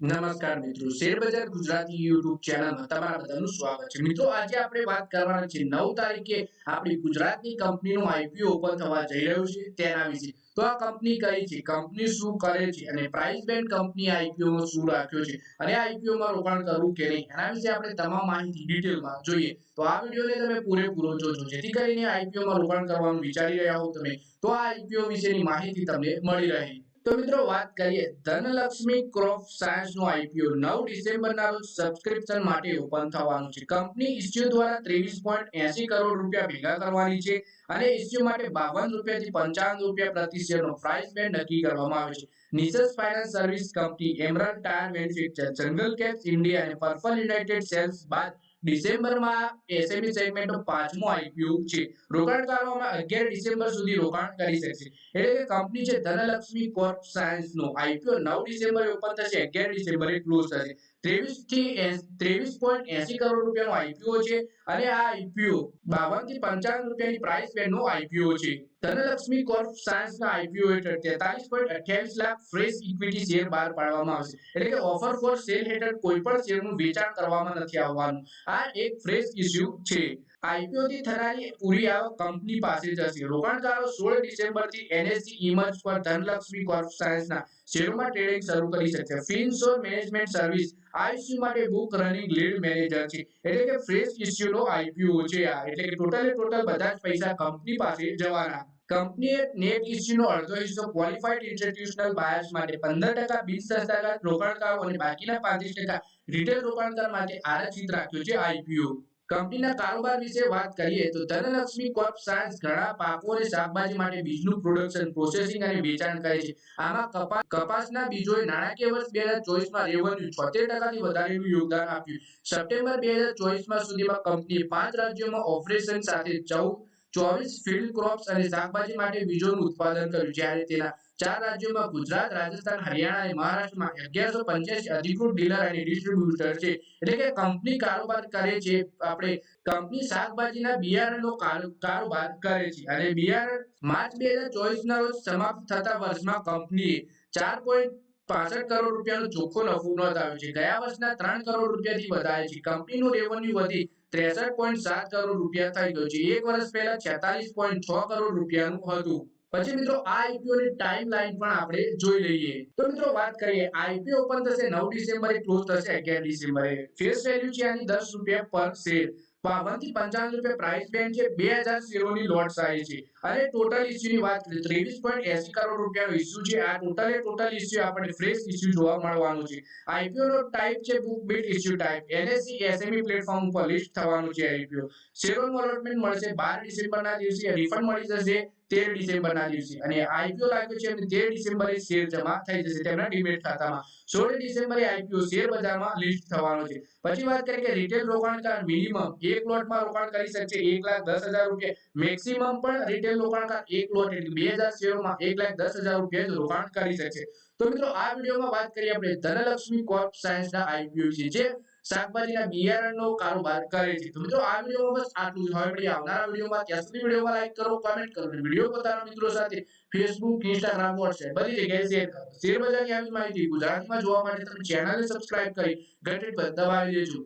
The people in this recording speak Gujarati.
નમસ્કાર મિત્રો, શેરબજાર ગુજરાતી યુટ્યુબ ચેનલમાં તમારા બધાનું સ્વાગત છે. મિત્રો, આજે આપણે વાત કરવાના છે નવ તારીખે આપણી ગુજરાતની કંપનીનું આઈપીઓ ઓપન થવા જઈ રહ્યું છે તેના વિશે. તો આ કંપની કઈ છે? કંપની શું કરે છે? અને પ્રાઇસ બેન્ડ કંપની આઈપીઓ માં શું રાખ્યો છે? અને આઈપીઓ માં રોકાણ કરવું કે નહીં? એના વિશે આપણે તમામ માહિતી ડિટેલમાં જોઈએ. તો આ વિડીયોને તમે પૂરેપૂરો જોજો. જેથી કરીને આઈપીઓ માં રોકાણ કરવાનું વિચારી રહ્યા હો તમે, તો આ આઈપીઓ વિશેની માહિતી તમને મળી રહે. તો મિત્રો વાત કરીએ ધનલક્ષ્મી ક્રોપ સાયન્સ નો આઈપીઓ. નવ ડિસેમ્બર ના રોજ સબસ્ક્રિપ્શન માટે ઓપન થવાનું છે. કંપની ઇસ્યુ દ્વારા ત્રેવીસ કરોડ રૂપિયા ભેગા કરવાની છે અને ઇસ્યુ માટે બાવન રૂપિયાથી પંચાવન રૂપિયા પ્રતિ શેરનો પ્રાઇસ બેન્ડ નક્કી કરવામાં આવે છે. Nisus finance service company Emerald tyre manufacture jungle camps India અને પર્પલ યુનાઇટેડ સેલ્સ બાદ ડિસેમ્બરમાં એસએમઈ સેગમેન્ટનો પાંચમો આઈપીઓ છે. રોકાણકારોમાં અગિયાર ડિસેમ્બર સુધી રોકાણ કરી શકશે. એટલે કે કંપની છે ધનલક્ષ્મી કોર્પ સાયન્સ નો આઈપીઓ નવ ડિસેમ્બરે ઓપન થશે, અગિયાર ડિસેમ્બરે ક્લોઝ થશે. આ ઓફર ફોર સેલ હેઠળ કોઈ પણ શેરનું વેચાણ કરવામાં નથી આવવાનું. આ એક ફ્રેશ ઇસ્યુ છે. આઈપીઓ થી થનારી પૂરી આવક કંપની પાસે જશે. રોકાણકારો સોળ ડિસેમ્બરથી એનએસસી ઇમર્જ પર ધનલક્ષ્મી કોર્પ સાયન્સ ના શેરોમાં ટ્રેડિંગ શરૂ કરી શકશે ફિનસોર મેનેજમેન્ટ સર્વિસ આ ઇસ્યુ માટે બુક રનિંગ લીડ મેનેજર છે. એટલે કે ફ્રેશ ઇસ્યુ નો આઈપીઓ છે આ. એટલે કે ટોટલે ટોટલ બધા જ પૈસા કંપની પાસે જવાના. કંપનીએ નેટ ઇસ્યુનો અડધો હિસ્સો ક્વોલિફાઈડ ઇન્સ્ટિટ્યુશનલ બાયર્સ માટે પંદર ટકા બિન સંસ્થાગત રોકાણકારો અને બાકીના પાંત્રીસ ટકા રિટેલ રોકાણકાર માટે આરક્ષિત રાખ્યો છે આઈપીઓ કંપનીના કારોબાર વિશે વાત કરીએ તો ધનલક્ષ્મી કોર્પ સાયન્સ ઘણા પાકો અને શાકભાજી માટે બીજનું પ્રોડક્શન પ્રોસેસિંગ અને વેચાણ કરે છે. આમાં કપાસ કપાસના બીજોએ નાણાકીય વર્ષ બે હજાર ચોવીસમાં રેવન્યુ છોતેર ટકાથી વધારેનું યોગદાન આપ્યું. સપ્ટેમ્બર બે હજાર ચોવીસમાં સુધીમાં કંપનીએ પાંચ રાજ્યોમાં ઓપરેશન સાથે ચૌદ ચોવીસ ફિલ્ડ ક્રોપ્સ અને શાકભાજી માટે બીજોનું ઉત્પાદન કર્યું. જ્યારે તેના ચાર રાજ્યોમાં ગુજરાત, રાજસ્થાન, હરિયાણા અને મહારાષ્ટ્રમાં અગિયારસો પંચ્યાસી અધિકૃત ડીલર અને ડિસ્ટ્રીબ્યુટર છે. એટલે કે કંપની કારોબાર કરે છે. આપણે કંપની શાકભાજીના બિયારણનો કારોબાર કરે છે. અને બિયારણ માર્ચ બે હજાર ચોવીસ ના રોજ સમાપ્ત થતા વર્ષમાં કંપનીએ ચાર પોઈન્ટ પાસઠ કરોડ રૂપિયાનો ચોખ્ખો નફો નોંધાવ્યો છે. ગયા વર્ષના ત્રણ કરોડ રૂપિયાથી વધારે છે. કંપનીનું રેવન્યુ વધી ત્રેસઠ પોઈન્ટ સાત કરોડ રૂપિયા થઈ ગયો છે. એક વર્ષ પહેલા છેતાલીસ પોઈન્ટ છ કરોડ રૂપિયાનું હતું. પછી મિત્રો આ આઈપીઓ ની ટાઈમ લાઈન પણ આપણે જોઈ લઈએ. તો મિત્રો વાત કરીએ આઈપીઓ ઓપન થશે નવ ડિસેમ્બરે ક્લોઝ થશે અગિયાર ડિસેમ્બરે. ફેસ વેલ્યુ છે આની દસ રૂપિયા પર શેર બાવનથી પંચાવન રૂપિયા પ્રાઇસ બેન્ડ છે. બે હજાર શેરોની લોટ સાઈઝ છે. અને ટોટલ ઇસ્યુની વાત કરીએ, ત્રેવીસ પોઈન્ટ એસી કરોડ રૂપિયાનો ઇસ્યુ છે. આ ટોટલે ટોટલ ઇસ્યુ આપણને ફ્રેશ ઇસ્યુ જોવા મળવાનું છે. આઈપીઓ નો ટાઈપ છે book built issue type NSE SME platform ઉપર લિસ્ટ થવાનું છે આઈપીઓ શેરોનું અલોટમેન્ટ મળશે બાર ડિસેમ્બરના દિવસે. રિફંડ મળી જશે. તેર ડિસેમ્બરના દિવસે. અને આઈપીઓ લાગ્યો છે અને તેર ડિસેમ્બરે શેર જમા થઈ જશે. તેમના ડિમેટ ખાતામાં સોળ ડિસેમ્બરે આઈપીઓ શેર બજારમાં લિસ્ટ થવાનો છે. પછી વાત કરીએ કે રિટેલ રોકાણકાર મિનિમમ એક લોટમાં રોકાણ કરી શકશે એક લાખ દસ હજાર રૂપિયા. મેક્સિમમ પણ રિટેલ રોકાણકાર એક લોટ, એટલે બે હજાર શેરોમાં એક લાખ દસ હજાર રૂપિયા જ રોકાણ કરી શકશે. તો મિત્રો, આ વિડીયોમાં વાત કરીએ આપણે ધનલક્ષ્મી કોર્પ સાયન્સના આઈપીઓ છે જે શાકભાજીના બિયારણનો કારોબાર કરે છે. તો મિત્રો, આ વિડીયોમાં બસ આટલું જ. હવે મળી આવનારા વિડીયોમાં ત્યાં સુધી વિડીયોમાં લાઈક કરો કમેન્ટ કરો અને વીડિયો પોતાના મિત્રો સાથે ફેસબુક ઇન્સ્ટાગ્રામ વોટ્સએપ બધી જગ્યાએ શેર કરો. શેર આવી માહિતી ગુજરાતીમાં જોવા માટે તમે ચેનલને સબસ્ક્રાઇબ કરી ઘંટી પર દબાવી દેજો.